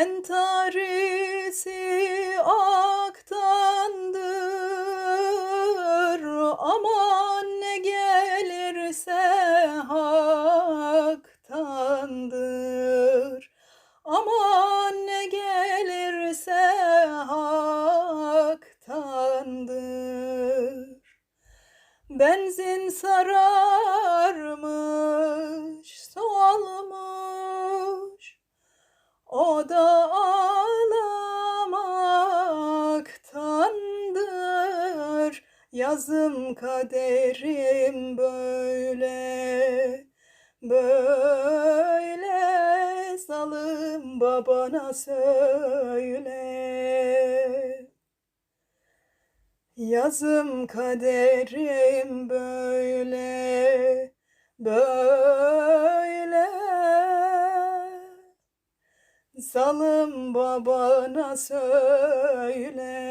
Entarisi aktandır. Aman ne gelirse haktandır. Aman ne gelirse haktandır. Benzin sararmış Yazım kaderim böyle Böyle. Zalim babana söyle. Yazım kaderim böyle Böyle. Zalim babana söyle.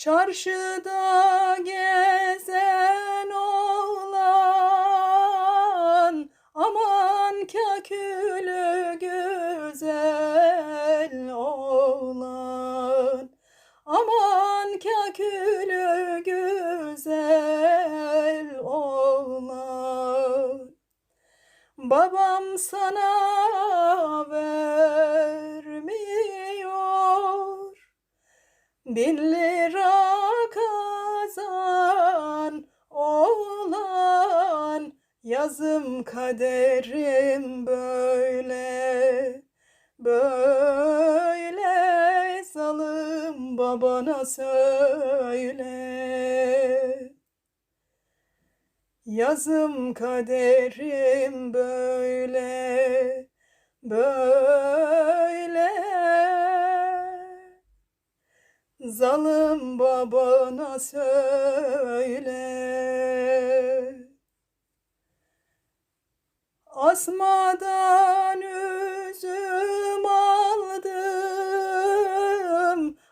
Çarşıda gezen oğlan aman kakülü güzel oğlan. Aman kakülü güzel oğlan. Babam sana vermiyor. Bin lira Yazım kaderim böyle Böyle zalim babana söyle Yazım kaderim böyle, böyle. Zalim babana söyle. Asmadan üzüm aldım,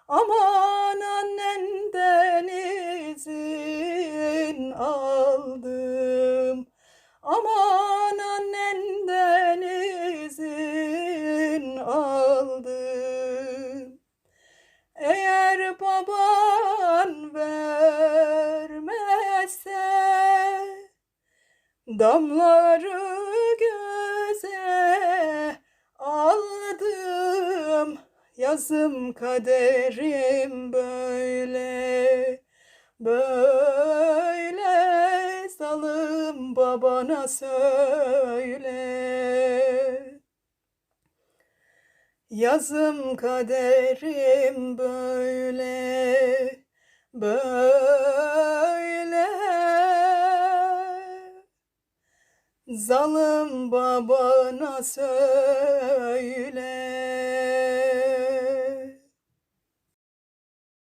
aman annenden izin aldım. Aman annenden izin aldım. Eğer baban vermezse Damları Yazım kaderim böyle Böyle zalim babana söyle. Yazım kaderim böyle Böyle. Zalim babana söyle